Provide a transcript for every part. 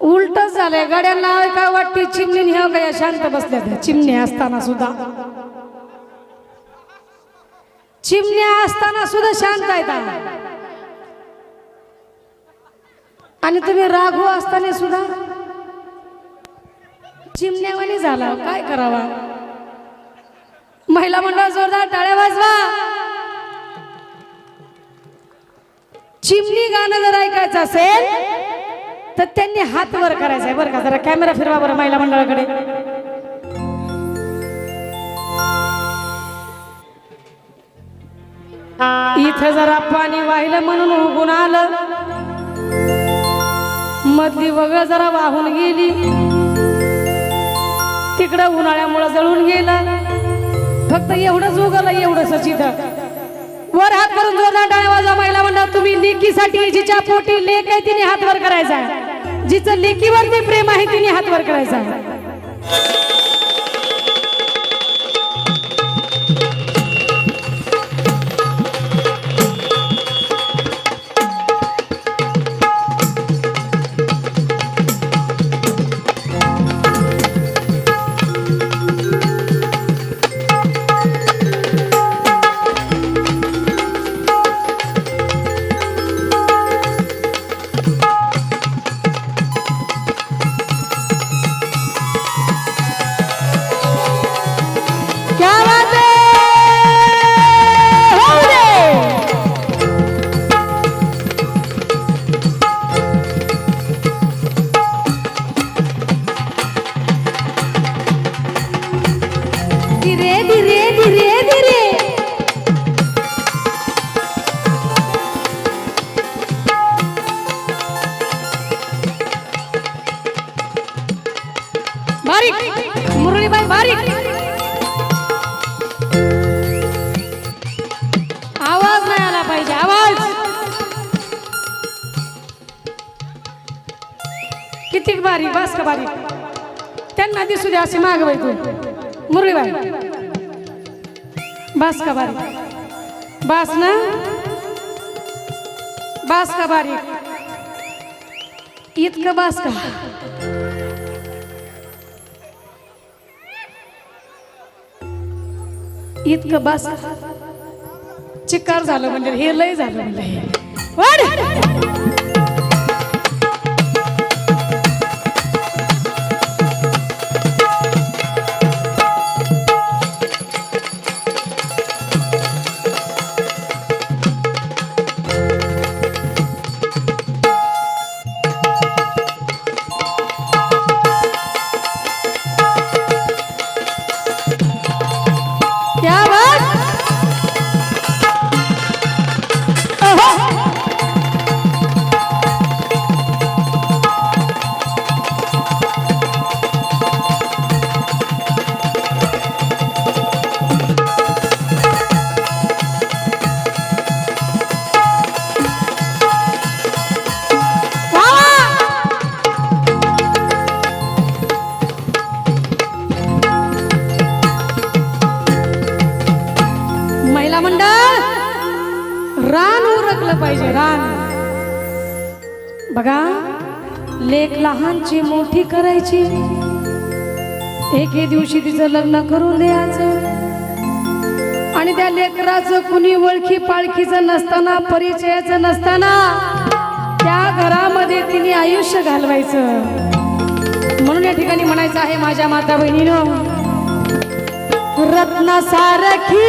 उलटच झालंय. गड्यांना काय वाटते? चिमणी ह्या काय शांत बसल्या त्या असताना सुद्धा. चिमण्या असताना सुद्धा शांत आहेत आणि तुम्ही राघू असताना सुद्धा? चिमण्यावानी झाला. काय करावा? महिला मंडळ जोरदार टाळ्या वाजवा. चिमणी गाणं जर ऐकायचं असेल तर त्यांनी हात वर करायचा आहे बरं का? जरा कॅमेरा फिरवा बरं महिला मंडळाकडे. इथं जरा पाणी वाहिलं म्हणून उगून आलं. मधली वगळ जरा वाहून गेली. तिकडं उन्हाळ्यामुळं जळून गेलं. फक्त एवढंच उगलं एवढंच इथं वर हात करून जोरदार टाळ्या वाजवा महिला मंडळ. तुम्ही लेकीसाठी जिच्या पोटी लेक आहे तिने हात वर करायचा आहे. जिचं लेकीवरती प्रेम आहे तिने हात वर करायचा. बारीक. मुरळीबाई बारीक. आवाज नाही आला पाहिजे आवाज. किती बारीक बस का बारीक. त्यांना दिसू दे असे मागवाय तू. मुरळीबाई. बस का बारीक. बस ना? बस का बारीक. इतकं बस का? इतकं बस चिकार झालं म्हणजे हे लय झालं म्हणजे हे. बघा लेख लहानची मोठी करायची. एके दिवशी तिचं लग्न करून द्यायचं. आणि त्या लेकराचं कुणी ओळखी पाळखीचं नसताना परिचयाचं नसताना त्या घरामध्ये तिने आयुष्य घालवायचं. म्हणून या ठिकाणी म्हणायचं आहे माझ्या माता बहिणीनं रत्नासारखी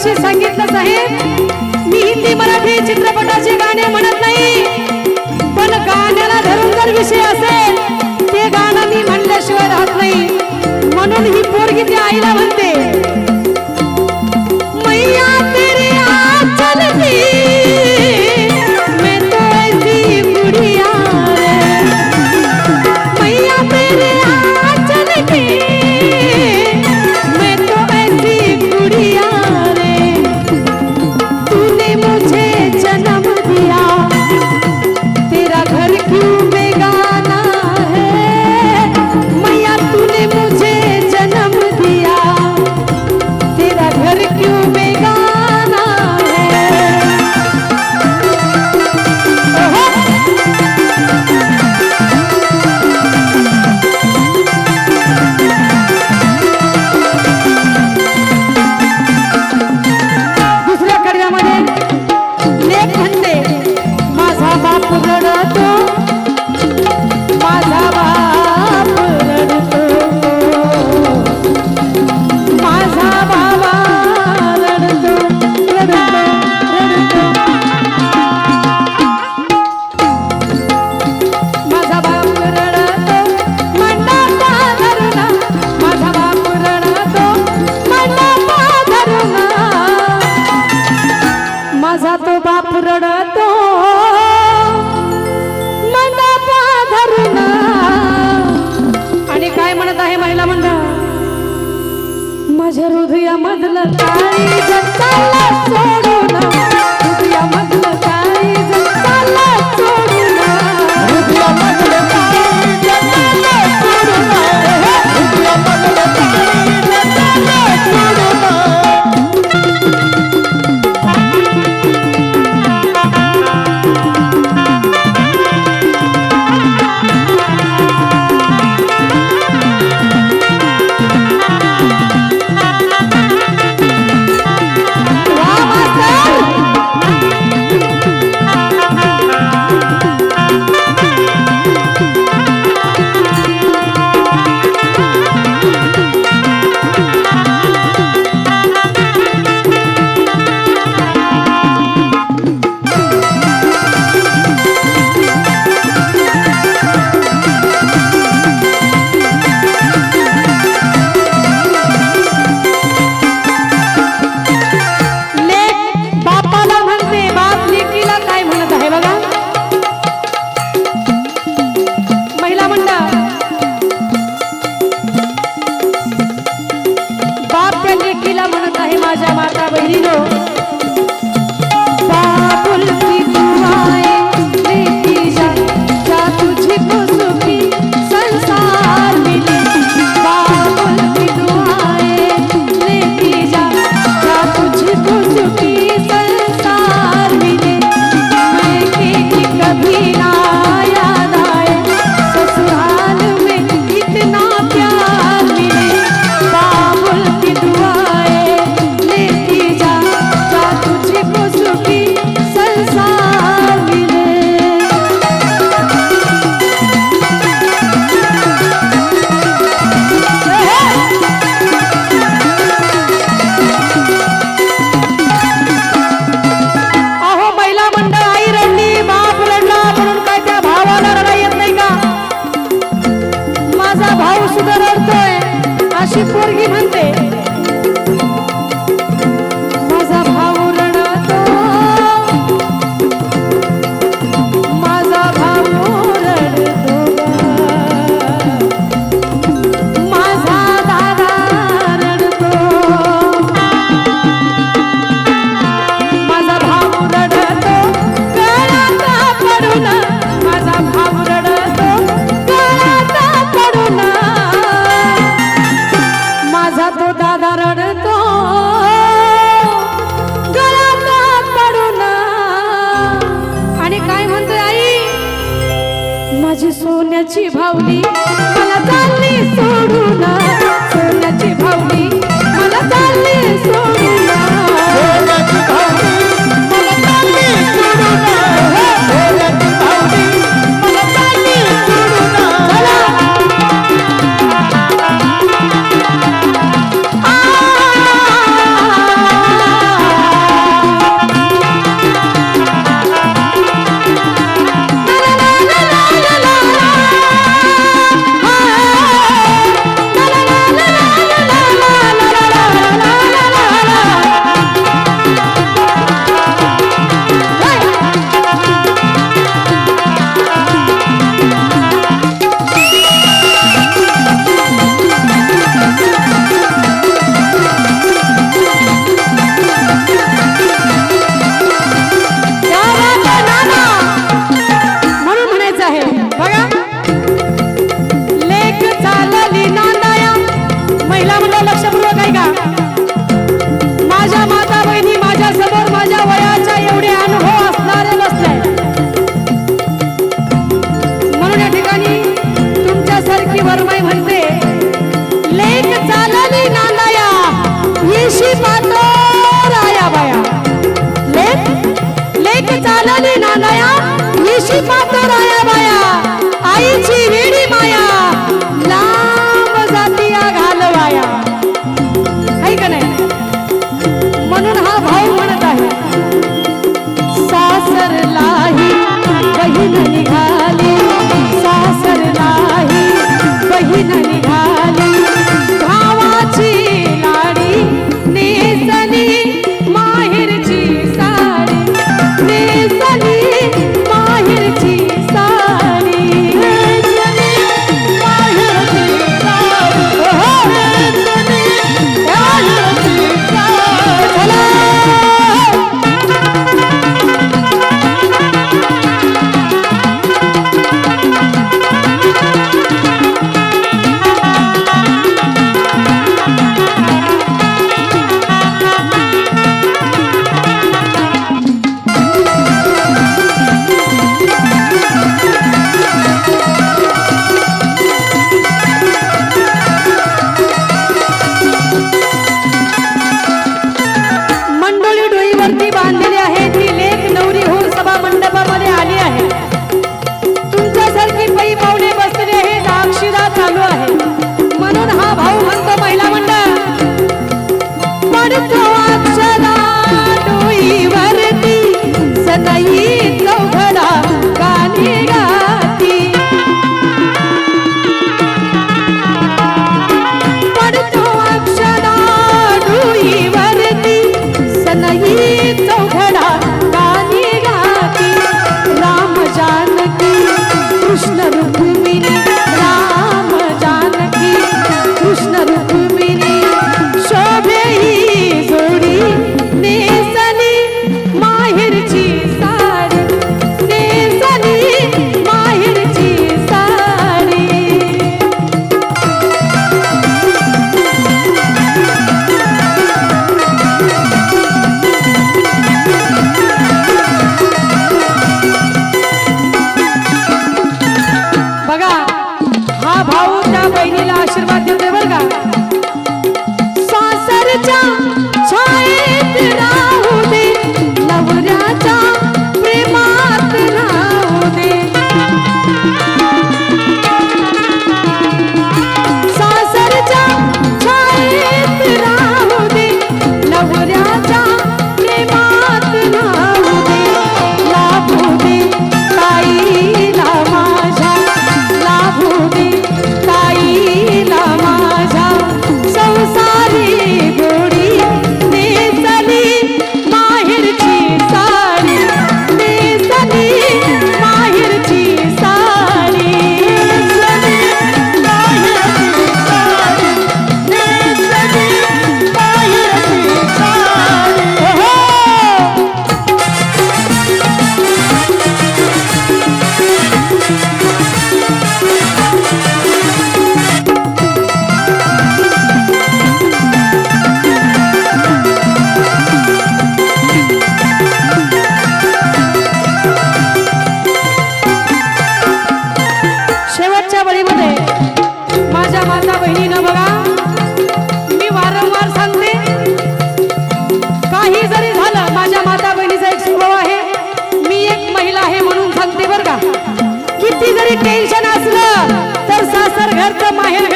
मगाशी सांगितलं साहेब. मी हिंदी मराठी चित्रपटाचे गाणे म्हणत नाही. पण गाण्याला धरून जर विषय असेल ते गाणं मी म्हणल्याशिवाय राहत नाही. म्हणून ही पोरगी ती आईला म्हणते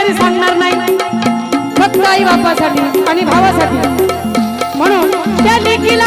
घरी सांगणार नाही. फक्त आई बापासाठी आणि भावासाठी. म्हणून त्या लेकीला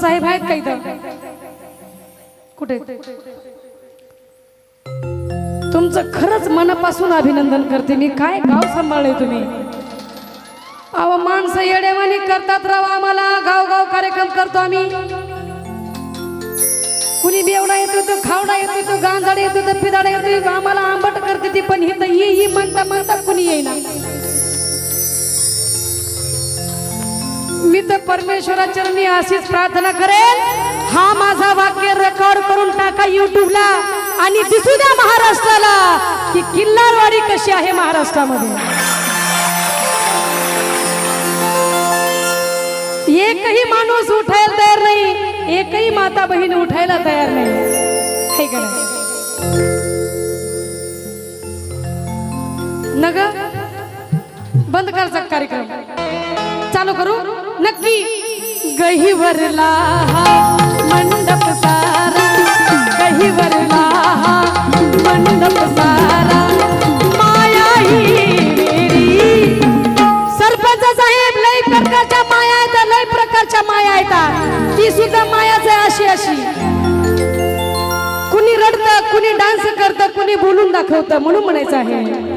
साहेब आहेत का इथं? कुठे? तुमचं खरंच मनापासून अभिनंदन करते. मी काय गाव सांभाळले तुम्ही? अहो माणसं येडेवानी करतात राव आम्हाला. गाव गाव कार्यक्रम करतो आम्ही. कुणी बेवडा येतो तो खावडा येतो तो गांजाडा येतो तो पिदाडा येतो आम्हाला आंबट करते ती पण हे तर ये म्हणता म्हणता कुणी येईना. मी तर परमेश्वराचरणी अशीच प्रार्थना करेन. हा माझा वाक्य रेकॉर्ड करून टाका युट्यूबला आणि दिसू द्या महाराष्ट्राला की किल्लारवाडी कशी आहे महाराष्ट्रामध्ये. एकही माणूस उठायला तयार नाही एकही माता बहीण उठायला तयार नाही. नग बंद करायचा कार्यक्रम. नक्की गहीवरला हा मंडप सारा गहीवरला हा मंडप सारा. माया ही सरपंच साहेब लय प्रकारच्या माया आहेत लय प्रकारच्या माया आहेत. ती सुद्धा मायाच आहे अशी अशी. कुणी रडतं कुणी डान्स करतं कुणी बोलून दाखवतं म्हणून म्हणायचं आहे.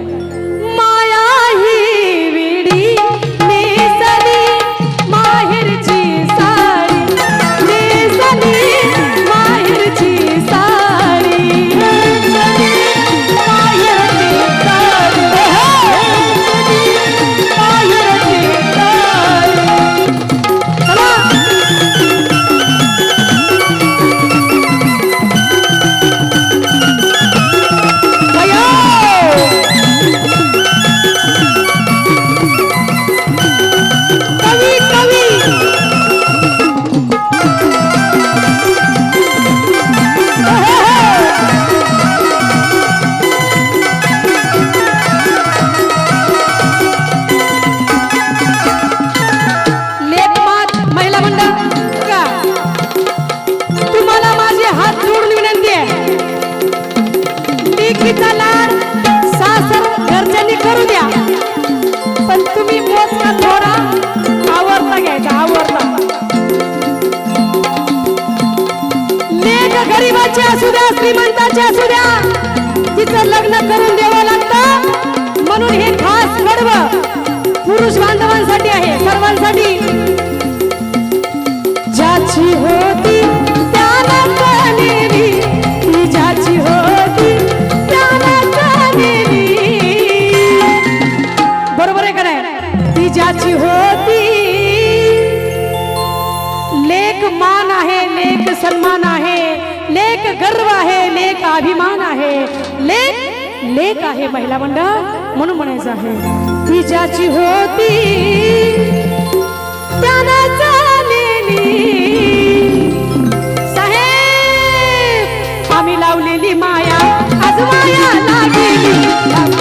सासर घरच्यांनी करू द्या. पण तुम्ही मोजका थोडा आवडता घ्यायचा आवडता लेख गरीबाची असू द्या श्रीमंताची असू द्या तिचं लग्न करून द्यावं लागतं. म्हणून हे खास कडव पुरुष बांधव अभिमान आहे. लेख लेख आहे महिला मंडळ म्हणून म्हणायचं आहे. तिच्याची होती त्यानं चालेली साहेब आम्ही लावलेली माया आज माया लागेली.